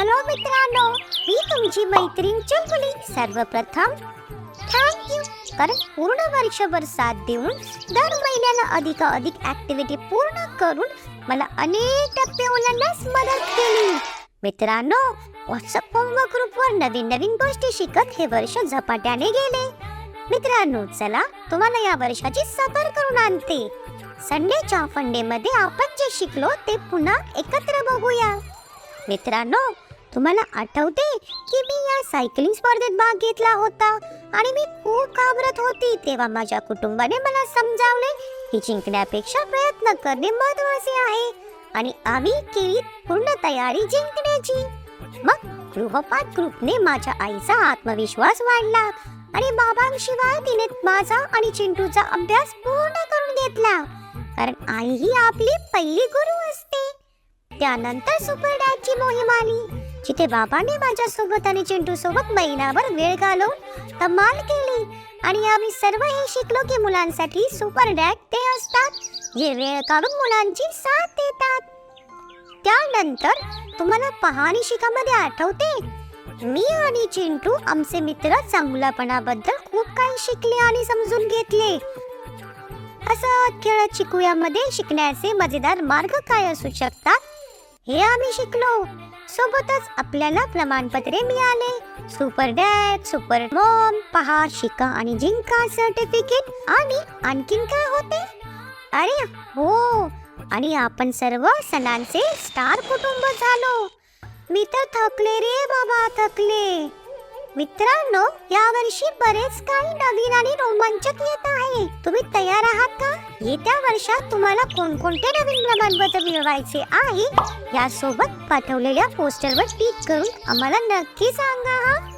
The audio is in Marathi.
हॅलो मित्रांनो मी तुमची मैत्रीण चुलबुली सर्वप्रथम थँक्यू कारण पूर्ण वर्षभर साथ देऊन दर महिन्याला अधिक अधिक ऍक्टिव्हिटी पूर्ण करून मला अनेक टप्पे ओलांडण्यास मदत केली. मित्रांनो व्हॉट्सअप ग्रुपवर नवीन नवीन गोष्टी शिकत हे वर्ष झपाट्याने गेले. मित्रांनो चला तुम्हाला या वर्षाची सफर करून आणते. संडेच्या फंडेमध्ये आपण जे शिकलो ते पुन्हा एकत्र बघूया. मित्रांनो तुम्हाला आठवते की मी या सायकलिंग स्पर्धेत भाग घेतला होता? आणि मी खूप घाबरत होती तेव्हा माझ्या कुटुंबाने मला समजावले की जिंकण्यापेक्षा प्रयत्न करणे महत्त्वाचे आहे. आणि आम्ही केली पूर्ण तयारी जिंकण्याची. मग गृहपाठ ग्रुपने माझ्या आईचा आत्मविश्वास वाढला आणि बाबांशिवाय तिने माझा आणि चिंटूचा अभ्यास पूर्ण करून घेतला. कारण आई ही आपली पहिली गुरु असते. त्यानंतर सुपर डॅडची मोहीम आली. जिथे बाबाने माझ्या सोबत आणि चिंटू सोबत महिनाभर वेळ घालवून कमाल केली. आणि आम्ही सर्व हे शिकलो की मुलांसाठी सुपर डॅड ते असतात जे वेळ काढून मुलांची साथ देतात. त्यानंतर तुम्हाला पहाणी शिकामध्ये आठवते मी आणि चिंटू आमचे मित्र चांगलापणाबद्दल खूप काही शिकले आणि समजून घेतले. असं खेळत शिकूयामध्ये शिकण्याचे मजेदार मार्ग काय असू शकतात हे आम्ही शिकलो. सोबतच आपल्याला प्रमाणपत्रे मिळाले. सुपर डॅड सुपर मॉम पहा शिका आणि जिंका सर्टिफिकेट आणि आणखीन काय होते? अरे हो आणि आपण सर्व सणांचे स्टार कुटुंब झालो. मी तर थकले रे बाबा थकले. मित्रांनो यावर्षी बरेच काही नवीन आणि रोमांचक येत आहे. तुम्ही तयार आहात का? येत्या वर्षात तुम्हाला कोणकोणते नवीन प्रमाणपत्र मिळवायचे आहे? यासोबत पाठवलेल्या पोस्टरवर टिक करून आम्हाला नक्की सांगा हा.